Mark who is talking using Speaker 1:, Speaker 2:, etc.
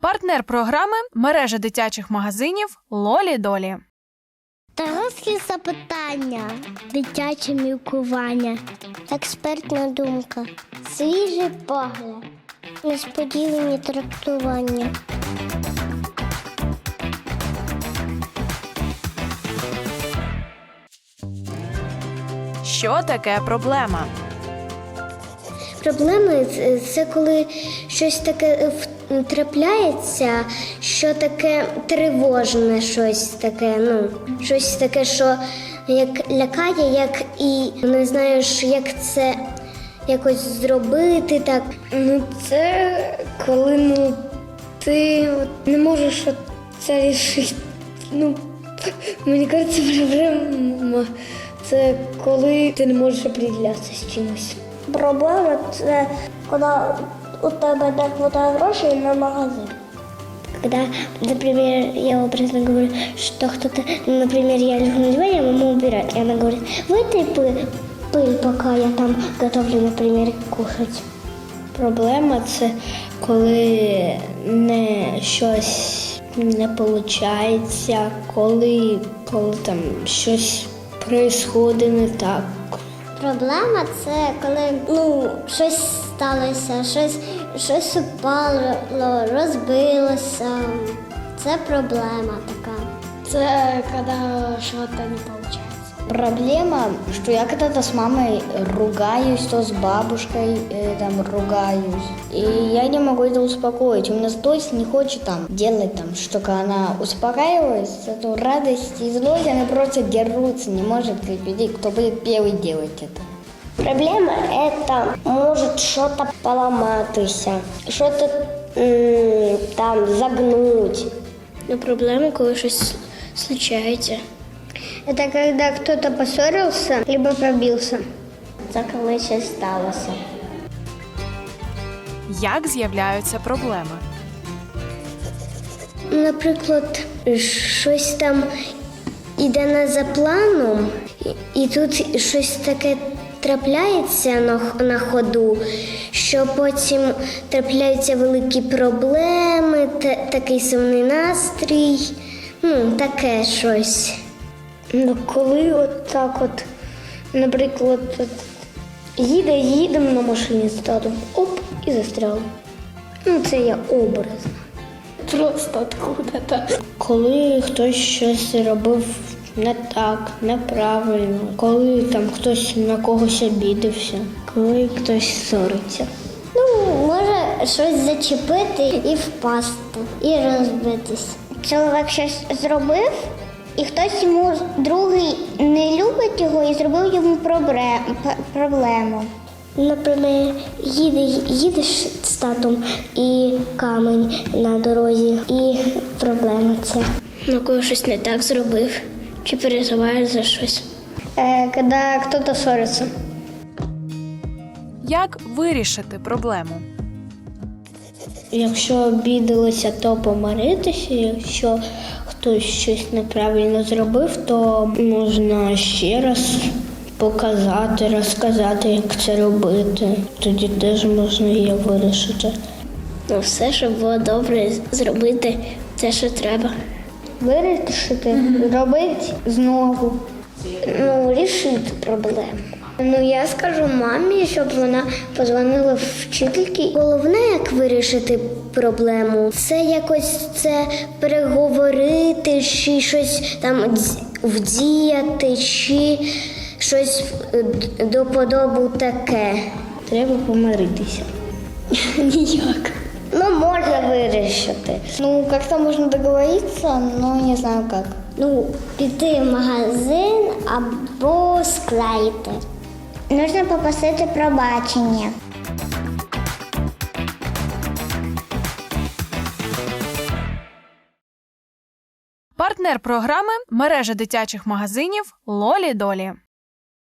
Speaker 1: Партнер програми мережа дитячих магазинів Лолі Долі.
Speaker 2: Дорослі запитання, дитяче мілкування, експертна думка, свіжий погляд, несподівані трактування.
Speaker 1: Що таке проблема?
Speaker 2: Проблеми це- коли щось таке е, трапляється, що таке тривожне, щось таке, ну, щось таке, що як лякає, як і не знаєш, як це якось зробити так. Ну, це коли ну, ти не можеш це рішити. Ну, мені кажеться, проблема це коли ти не можеш определятися з чимось. Проблема це коли у тебе не хватає грошей на магазин. Когда, например, я образно говорю, что кто-то, ну, например, я лежу на диване, а мама убирает. И она говорит, вытай пыль, пыль, пока я там готовлю, например, кушать. Проблема це коли не щось не виходить, коли, коли там щось відбувається не так. Проблема це коли ну, щось сталося, щось, щось упало, розбилося. Це проблема така. Це коли щось не виходить.
Speaker 3: Проблема, что я когда-то с мамой ругаюсь, то с бабушкой э, там ругаюсь. И я не могу это успокоить. У меня злость не хочет там делать там, что она успокаивается, то радость и злость, они просто дерутся, не может победить, кто будет первый делать это.
Speaker 2: Проблема это может что-то поломатися, что-то там загнуть. Но проблема, коли щось случається. Это когда кто-то поссорился, либо побился. Це коли щось сталося.
Speaker 1: Як з'являються проблеми?
Speaker 2: Наприклад, щось там іде не за планом, і тут щось таке трапляється на, на ходу, що потім трапляються великі проблеми, та, такий сумний настрій, ну, таке щось. Ну, коли от так от, наприклад, от, їде, їдемо на машині з татом, оп, і застряли. Ну, це я образно. Просто откуда-то.
Speaker 3: Коли хтось щось робив не так, неправильно, коли там хтось на когось обідався.
Speaker 2: Коли хтось ссориться. Ну, може щось зачепити і впасти, і розбитись. Чоловік щось зробив, і хтось йому другий не любить його і зробив йому пробле- проблему. Наприклад, їде, їдеш з татом і камень на дорозі, і проблема це. Ну, коли щось не так зробив, чи переживаєш за щось. Е, коли хтось ссориться.
Speaker 1: Як вирішити проблему?
Speaker 3: Якщо обідалися, то помиритися. Якщо хтось щось неправильно зробив, то можна ще раз показати, розказати, як це робити. Тоді теж можна її вирішити.
Speaker 2: Ну, все, щоб було добре, зробити те, що треба. Вирішити, робити знову. Ну, рішити проблему. Ну, я скажу мамі, щоб вона позвонила вчительці. Головне, як вирішити проблему, це якось це переговорити, чи щось там вдіяти, чи щось е, до подобу таке.
Speaker 3: Треба помиритися.
Speaker 2: Ніяк. Ну, можна вирішити.
Speaker 3: Ну, як-то можна договоритися, але не знаю як.
Speaker 2: Ну, піти в магазин або склеїти. Нужно попросити пробачення.
Speaker 1: Партнер програми мережа дитячих магазинів Лолі Долі.